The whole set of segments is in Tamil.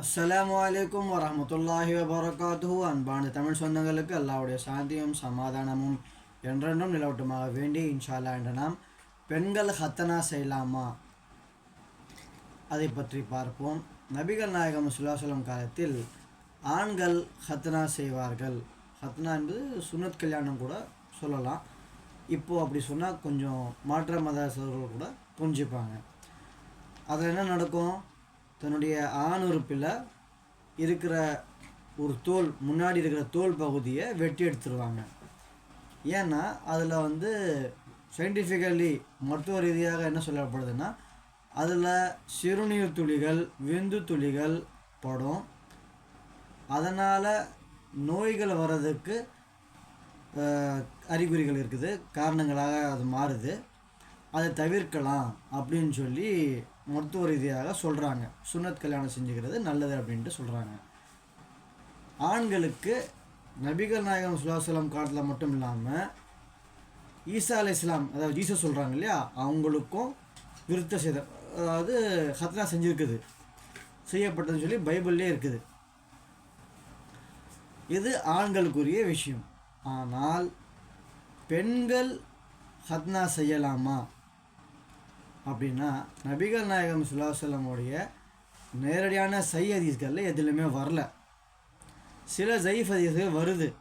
அஸ்லாம் அலைக்கும் வரமத்துல்லாஹி வபரகாத்து அன்பான தமிழ் சொந்தங்களுக்கு அல்லாவுடைய சாந்தியும் சமாதானமும் என்றென்றும் நிலவட்டுமாக வேண்டி இன்ஷால்லா என்று என்ற நாம் பெண்கள் ஹத்தனா செய்யலாமா அதை பற்றி பார்ப்போம் நபிகள் நாயகம் சுல்லாசலம் காலத்தில் ஆண்கள் ஹத்னா செய்வார்கள் ஹத்னா என்பது சுனத் கல்யாணம் கூட சொல்லலாம். இப்போது அப்படி சொன்னால் கொஞ்சம் மாற்ற மதத்தவர்கள் கூட புரிஞ்சுப்பாங்க அதில் என்ன நடக்கும் தன்னுடைய ஆண் உறுப்பில் இருக்கிற ஒரு தோல் முன்னாடி இருக்கிற தோல் பகுதியை வெட்டி எடுத்துருவாங்க. ஏன்னா அதில் வந்து சயின்டிஃபிக்கலி மருத்துவ ரீதியாக என்ன சொல்லப்படுதுன்னா அதில் சிறுநீர் துளிகள் விந்து துளிகள் படும். அதனால் நோய்கள் வர்றதுக்கு அறிகுறிகள் இருக்குது காரணங்களாக அது மாறுது. அதை தவிர்க்கலாம் அப்படின்னு சொல்லி மருத்துவ ரீதியாக சொல்கிறாங்க சுன்னத் கல்யாணம் செஞ்சுக்கிறது நல்லது அப்படின்ட்டு சொல்கிறாங்க ஆண்களுக்கு நபிகள் நாயகம் சுல்லாசலம் காலத்தில் மட்டும் இல்லாமல் ஈசா அலை இஸ்லாம் அதாவது ஈசா சொல்கிறாங்க இல்லையா அவங்களுக்கும் விருத்த சேதம் அதாவது ஹத்னா செஞ்சுருக்குது. செய்யப்பட்டதுன்னு சொல்லி பைபிள்லேயே இருக்குது. இது ஆண்களுக்குரிய விஷயம். ஆனால் பெண்கள் ஹத்னா செய்யலாமா? அப்படின்னா நபிகள் நாயகம் சுல்லாசல்லமுடைய நேரடியான சை ஹதீஸ்களில் எதுலையுமே வரல. சில ஜெயிஃப் ஹதீஸ்கள் வருது.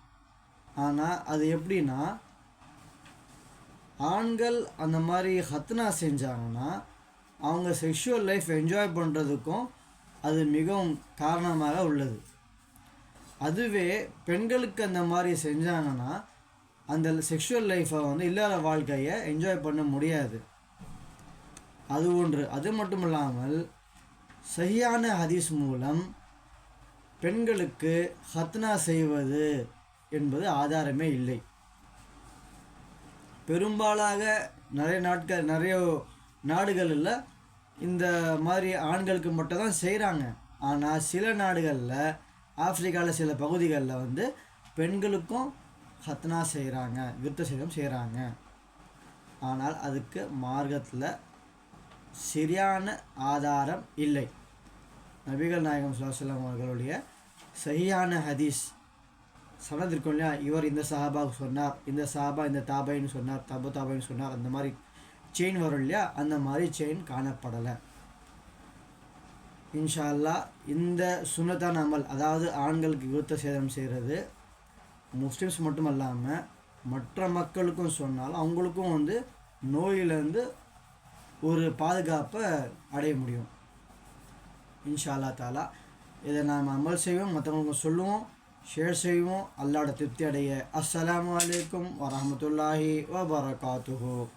ஆனால் அது எப்படின்னா ஆண்கள் அந்த மாதிரி ஹத்னா செஞ்சாங்கன்னா அவங்க செக்ஷுவல் லைஃப் என்ஜாய் பண்ணுறதுக்கும் அது மிகவும் காரணமாக உள்ளது. அதுவே பெண்களுக்கு அந்த மாதிரி செஞ்சாங்கன்னா அந்த செக்ஷுவல் லைஃப்பை வந்து இல்லாத வாழ்க்கையை என்ஜாய் பண்ண முடியாது. அது ஒன்று. அது மட்டும் இல்லாமல் சரியான ஹதீஸ் மூலம் பெண்களுக்கு ஹத்னா செய்வது என்பது ஆதாரமே இல்லை. பெரும்பாலாக நிறைய நாட்கள் நிறைய நாடுகளில் இந்த மாதிரி ஆண்களுக்கு மட்டும் தான் செய்கிறாங்க ஆனால் சில நாடுகளில் ஆப்பிரிக்காவில் சில பகுதிகளில் வந்து பெண்களுக்கும் ஹத்னா செய்கிறாங்க விருத்த சேதம் செய்கிறாங்க ஆனால் அதுக்கு மார்க்கத்தில் சரியான ஆதாரம் இல்லை. நபிகள் நாயகம் சுல்லாஸ்லாம் அவர்களுடைய சரியான ஹதீஸ் சனத் இருக்கும் இல்லையா இவர் இந்த சஹாபாவுக்கு சொன்னார் இந்த சஹாபா இந்த தாபைன்னு சொன்னார் தபு தாபைன்னு சொன்னார் அந்த மாதிரி செயின் வரும் இல்லையா அந்த மாதிரி செயின் காணப்படலை. இன்ஷா அல்லாஹ் இந்த சுன்னத்தான அமல் அதாவது ஆண்களுக்கு விருத்த சேதம் செய்கிறது முஸ்லீம்ஸ் மட்டும் அல்லாமல் மற்ற மக்களுக்கும் சொன்னாலும் அவங்களுக்கும் வந்து நோயிலேருந்து ஒரு பாதுகாப்பை அடைய முடியும். இன்ஷா அல்லா தாலா. இதை நாம் அமல் செய்வோம் மற்றவங்களுக்கு சொல்லுவோம் ஷேர் செய்வோம். அல்லாட திருப்தி அடைய. அஸ்லாம் வலைக்கம் வரமத்துல்லாஹி வபரகாத்துஹு.